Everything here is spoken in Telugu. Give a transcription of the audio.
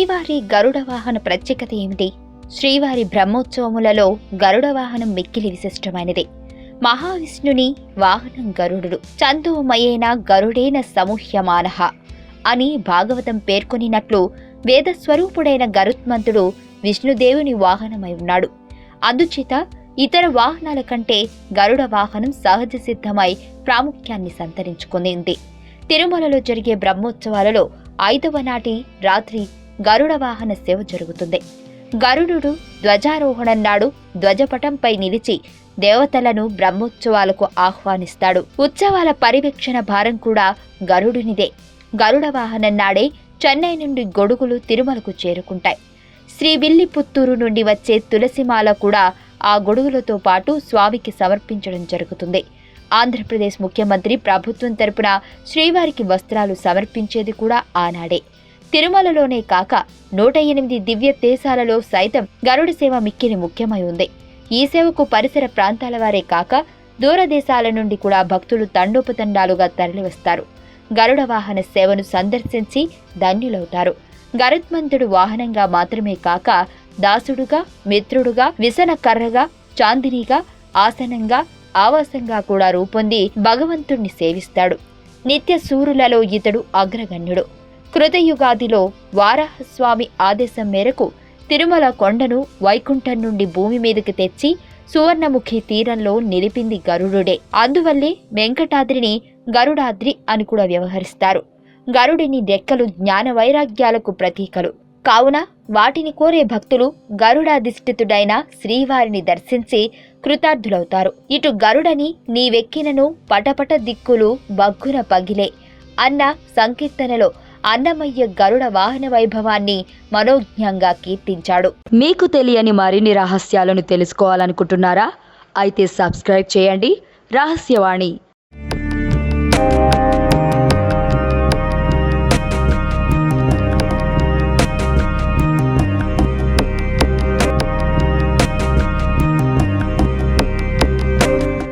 శ్రీవారి గరుడ వాహన ప్రత్యేకత ఏమిటి? శ్రీవారి బ్రహ్మోత్సవములలో గరుడ వాహనం మిక్కిలి విశిష్టమైనది. మహావిష్ణుని వాహనం గరుడు చందోమయేన గరుడేన సముహ్యమానః అని భాగవతం పేర్కొనినట్లు వేదస్వరూపుడైన గరుత్మంతుడు విష్ణుదేవుని వాహనమై ఉన్నాడు. అందుచేత ఇతర వాహనాల కంటే గరుడ వాహనం సహజ సిద్ధమై ప్రాముఖ్యాన్ని సంతరించుకుంది తిరుమలలో జరిగే బ్రహ్మోత్సవాలలో ఐదవ నాటి రాత్రి గరుడ వాహన సేవ జరుగుతుంది. గరుడు ధ్వజారోహణం నాడు ధ్వజపటంపై నిలిచి దేవతలను బ్రహ్మోత్సవాలకు ఆహ్వానిస్తాడు. ఉత్సవాల పరివేక్షణ భారం కూడా గరుడునిదే. గరుడ వాహనం నాడే చెన్నై నుండి గొడుగులు తిరుమలకు చేరుకుంటాయి. శ్రీ విల్లిపుత్తూరు నుండి వచ్చే తులసిమాల కూడా ఆ గొడుగులతో పాటు స్వామికి సమర్పించడం జరుగుతుంది. ఆంధ్రప్రదేశ్ ముఖ్యమంత్రి ప్రభుత్వం తరపున శ్రీవారికి వస్త్రాలు సమర్పించేది కూడా ఆనాడే. తిరుమలలోనే కాక నూట ఎనిమిది దివ్య దేశాలలో సైతం గరుడ సేవ మిక్కిలి ముఖ్యమై ఉంది. ఈ సేవకు పరిసర ప్రాంతాల వారే కాక దూరదేశాల నుండి కూడా భక్తులు తండోపతండాలుగా తరలివస్తారు. గరుడ వాహన సేవను సందర్శించి ధన్యులవుతారు. గరుత్మంతుడు వాహనంగా మాత్రమే కాక దాసుడుగా మిత్రుడుగా విసన కర్రగా చాందినిగా ఆసనంగా ఆవాసంగా కూడా రూపొంది భగవంతుణ్ణి సేవిస్తాడు. నిత్య సూరులలో ఇతడు అగ్రగణ్యుడు. కృతయుగాదిలో వారాహస్వామి ఆదేశం మేరకు తిరుమల కొండను వైకుంఠం నుండి భూమి మీదకి తెచ్చి సువర్ణముఖి తీరంలో నిలిపింది గరుడుడే. అందువల్లే వెంకటాద్రిని గరుడాద్రి అని కూడా వ్యవహరిస్తారు. గరుడిని రెక్కలు జ్ఞాన వైరాగ్యాలకు ప్రతీకలు. కావున వాటిని కోరే భక్తులు గరుడాధిష్ఠితుడైన శ్రీవారిని దర్శించి కృతార్థులవుతారు. ఇటు గరుడని నీవెక్కినను పటపట దిక్కులు బగ్గున పగిలే అన్న సంకీర్తనలో అన్నమయ్య గరుడ వాహన వైభవాన్ని మనోజ్ఞంగా కీర్తించాడు. మీకు తెలియని మరిన్ని రహస్యాలను తెలుసుకోవాలనుకుంటున్నారా? అయితే సబ్స్క్రైబ్ చేయండి. రహస్యవాణి